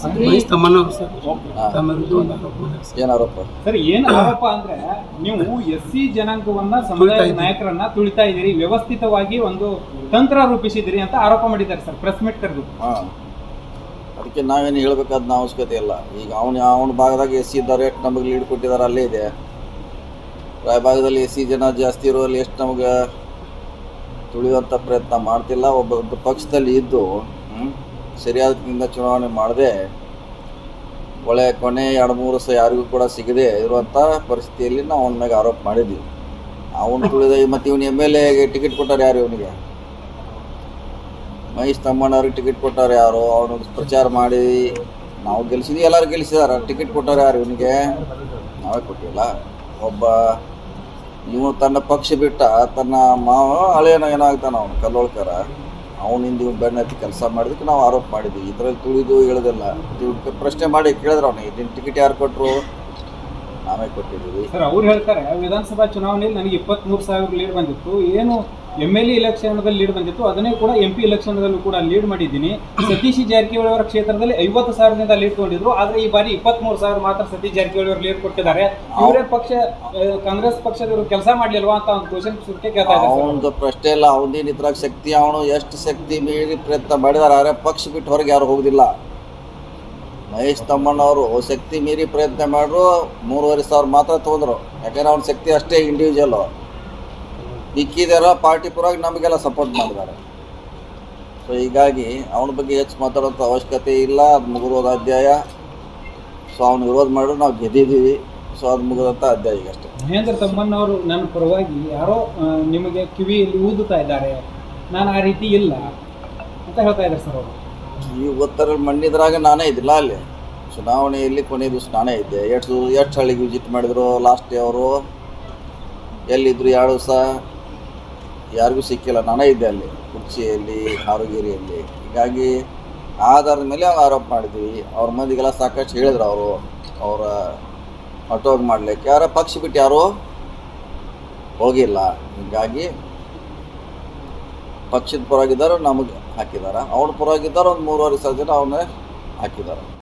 Sir ಹಾ. ತಮ್ಮ ವಿರುದ್ಧ ಒಂದು ಆರೋಪ ಮಾಡ್ಯಾರ ಸರ್. ಏನ್ ಆರೋಪ ಸರ್ ಏನ್ ಆರೋಪ ಅಂದ್ರೆ ನೀವು ಎಸ್ ಸಿ ಜನಾಂಗವನ್ನ ತುಳಿತಾ ಸಮುದಾಯ ಇದ್ದೀರಿ. ನಾಯಕರನ್ನ ತುಳಿತಾ ಇದ್ದೀರಿ ವ್ಯವಸ್ಥಿತವಾಗಿ ಒಂದು ತಂತ್ರ ರೂಪಿಸಿದಿರಿ ಅಂತ ಆರೋಪ ಮಾಡಿದ್ದಾರೆ ಸರ್ ಪ್ರೆಸ್ ಮೀಟ್ ಕರೆದು ಹಾ ಅದಕ್ಕೆ ನಾವೇನು ಹೇಳ್ಬೇಕಾದ ಅವಶ್ಯಕತೆ ಇಲ್ಲ ಈಗ ಅವನು ಅವನ ಭಾಗದಾಗ ಎಸ್ ಸಿ ಇದ್ದಾರೆ ಎಷ್ಟು ನಮಗೆ ಲೀಡ್ ಕೊಟ್ಟಿದ್ದಾರೆ ಅಲ್ಲೇ ಇದೆ ರಾಯಭಾಗದಲ್ಲಿ ಎಸ್ ಸಿ ಜನ ಜಾಸ್ತಿ ಇರುವಲ್ಲಿ ಎಷ್ಟು ನಮಗೆ ತುಳಿಯುವಂಥ ಪ್ರಯತ್ನ ಮಾಡ್ತಿಲ್ಲ ಒಬ್ಬ ಒಬ್ಬ ಪಕ್ಷದಲ್ಲಿ ಇದ್ದು ರೀತಿಯಿಂದ ಚುನಾವಣೆ ಮಾಡದೆ ಒಳ್ಳೆ ಕೊನೆ ಎರಡು ಮೂರು ವರ್ಷ ಯಾರಿಗೂ ಕೂಡ ಸಿಗದೆ ಇರುವಂಥ ಪರಿಸ್ಥಿತಿಯಲ್ಲಿ ನಾವು ಅವನ ಮೇಲೆ ಆರೋಪ ಮಾಡಿದ್ವಿ ಅವನು ತುಳಿದ ಮತ್ತು ಇವನು ಎಂ ಎಲ್ ಎಗೆ ಟಿಕೆಟ್ ಕೊಟ್ಟಾರೆ ಯಾರು ಇವನಿಗೆ? ಮಹೇಶ್ ತಮ್ಮಣ್ಣವ್ರಿಗೆ ಟಿಕೆಟ್ ಕೊಟ್ಟಾರೆ ಯಾರು? ಅವನು ಪ್ರಚಾರ ಮಾಡಿ ನಾವು ಗೆಲ್ಸಿದ್ವಿ, ಎಲ್ಲರೂ ಗೆಲ್ಸಿದಾರ. ಟಿಕೆಟ್ ಕೊಟ್ಟಾರೆ ಯಾರು ಇವನಿಗೆ? ನಾವೇ ಕೊಟ್ಟಿಲ್ಲ. ಒಬ್ಬ ಇವನು ತನ್ನ ಪಕ್ಷ ಬಿಟ್ಟ ತನ್ನ ಮಾವ ಹಳೆಯನ ಏನಾಗ್ತಾನ ಅವನು, ಕಲ್ಲೋಳ್ಕರ. ಅವನಿಂದ ಇವ್ನು ಕೆಲಸ ಮಾಡಿದಕ್ಕೆ ನಾವು ಆರೋಪ ಮಾಡಿದ್ವಿ. ಇದರಲ್ಲಿ ತುಳಿದು ಹೇಳೋದಿಲ್ಲ. ಪ್ರಶ್ನೆ ಮಾಡಿ ಕೇಳಿದ್ರು ಅವನಿಗೆ ಇದನ್ನ ಟಿಕೆಟ್ ಯಾರು ಕೊಟ್ಟರು ನಾವೇ ಕೊಟ್ಟಿದ್ದೀವಿ. ಸರ್, ಅವ್ರು ಹೇಳ್ತಾರೆ, ವಿಧಾನಸಭಾ ಚುನಾವಣೆಯಲ್ಲಿ ನನಗೆ ಇಪ್ಪತ್ಮೂರು ಸಾವಿರ ಲೀಡ್ ಬಂದಿತ್ತು. ಏನು ಎಂ ಎಲ್ ಎ ಇಲೆಕ್ಷನ್ದಲ್ಲಿ ಲೀಡ್ ಬಂದಿತ್ತು. ಅದನ್ನೇ ಕೂಡ ಎಂ ಪಿ ಇಲೆಕ್ಷನ್ದಲ್ಲೂ ಕೂಡ ಲೀಡ್ ಮಾಡಿದ್ದೀನಿ. ಸತೀಶ್ ಜಾರಕಿಹೊಳಿ ಅವರ ಕ್ಷೇತ್ರದಲ್ಲಿ ಐವತ್ತು ಸಾವಿರದಿಂದ ಲೀಡ್ ಕೊಂಡಿದ್ರು ಆದರೆ ಈ ಬಾರಿ ಇಪ್ಪತ್ತ್ಮೂರು ಸಾವಿರ ಮಾತ್ರ ಸತೀಶ್ ಜಾರಕಿಹೊಳಿ ಅವರು ಲೀಡ್ ಕೊಟ್ಟಿದ್ದಾರೆ. ಇವರೇ ಪಕ್ಷ ಕಾಂಗ್ರೆಸ್ ಪಕ್ಷದವರು ಕೆಲಸ ಮಾಡಲಿಲ್ವಾ ಅಂತ ಒಂದು ಕ್ವಶನ್ ಸುಟ್ಟೆ ಕೇಳ್ತಾ ಅವನದು ಪ್ರಶ್ನೆ ಇಲ್ಲ. ಅವನೇನು ಇದ್ರಾಗ ಶಕ್ತಿ ಅವನು ಎಷ್ಟು ಶಕ್ತಿ ಮೀರಿ ಪ್ರಯತ್ನ ಮಾಡಿದಾರೆ ಆದರೆ ಪಕ್ಷ ಬಿಟ್ಟು ಹೊರಗೆ ಯಾರು ಹೋಗುದಿಲ್ಲ. ಮಹೇಶ್ ತಮ್ಮಣ್ಣವರು ಶಕ್ತಿ ಮೀರಿ ಪ್ರಯತ್ನ ಮಾಡಿದ್ರು ಮೂರುವರೆ ಸಾವಿರ ಮಾತ್ರ ತೊಗೊಂಡ್ರು. ಯಾಕಂದ್ರೆ ಅವ್ನ ಶಕ್ತಿ ಅಷ್ಟೇ ಇಂಡಿವಿಜುವಲ್ಲು ಮಿಕ್ಕಿದಾರ ಪಾರ್ಟಿ ಪರವಾಗಿ ನಮಗೆಲ್ಲ ಸಪೋರ್ಟ್ ಮಾಡಿದ್ದಾರೆ. ಸೊ ಹೀಗಾಗಿ ಅವನ ಬಗ್ಗೆ ಹೆಚ್ಚು ಮಾತಾಡೋಂಥ ಅವಶ್ಯಕತೆ ಇಲ್ಲ. ಅದು ಮುಗಿದೋದ ಅಧ್ಯಾಯ. ಸೊ ಅವ್ನು ವಿರೋಧ ಮಾಡಿದ್ರು ನಾವು ಗೆದ್ದಿದ್ದೀವಿ. ಸೊ ಅದು ಮುಗಿದಂಥ ಅಧ್ಯಾಯ ಈಗ ಅಷ್ಟೇ. ಮಹೇಂದ್ರ ತಮ್ಮಣ್ಣವರು ನನ್ನ ಪರವಾಗಿ ಯಾರೋ ನಿಮಗೆ ಕಿವಿಯಲ್ಲಿ ಊದುತ್ತಾ ಇದ್ದಾರೆ. ನಾನು ಆ ರೀತಿ ಇಲ್ಲ ಅಂತ ಹೇಳ್ತಾ ಇದ್ದಾರೆ ಸರ್ ಅವರು. ಈ ಉತ್ತರ ಮಣ್ಣಿದ್ರಾಗ ನಾನೇ ಇದ್ದಿಲ್ಲ ಅಲ್ಲಿ. ಚುನಾವಣೆಯಲ್ಲಿ ಕೊನೆ ದಿವಸ ನಾನೇ ಇದ್ದೆ. ಎಷ್ಟು ಎಷ್ಟು ಹಳ್ಳಿಗೆ ವಿಸಿಟ್ ಮಾಡಿದ್ರು? ಲಾಸ್ಟ್ ಡೇ ಅವರು ಎಲ್ಲಿದ್ರು? ಎರಡು ದಿವಸ ಯಾರಿಗೂ ಸಿಕ್ಕಿಲ್ಲ. ನಾನೇ ಇದ್ದೆ ಅಲ್ಲಿ. ಕುರ್ಚಿಯಲ್ಲಿ, ಹಾರುಗೇರಿಯಲ್ಲಿ. ಹೀಗಾಗಿ ಆಧಾರದ ಮೇಲೆ ಆರೋಪ ಮಾಡಿದ್ವಿ. ಅವ್ರ ಮಂದಿಗೆಲ್ಲ ಸಾಕಷ್ಟು ಹೇಳಿದ್ರು ಅವರು. ಅವರ ಅಟೋಗ್ ಮಾಡಲಿಕ್ಕೆ. ಯಾರ ಪಕ್ಷ ಬಿಟ್ಟು ಯಾರು ಹೋಗಿಲ್ಲ. ಹೀಗಾಗಿ ಪಕ್ಷದ ಪರವಾಗಿದ್ದಾರೆ ನಮಗೆ ಹಾಕಿದ್ದಾರೆ. ಅವ್ರ ಪರವಾಗಿದ್ದಾರೆ ಒಂದು ಮೂರುವರೆ ಸಾವಿರ ಜನ ಅವನ್ನೇ ಹಾಕಿದ್ದಾರೆ.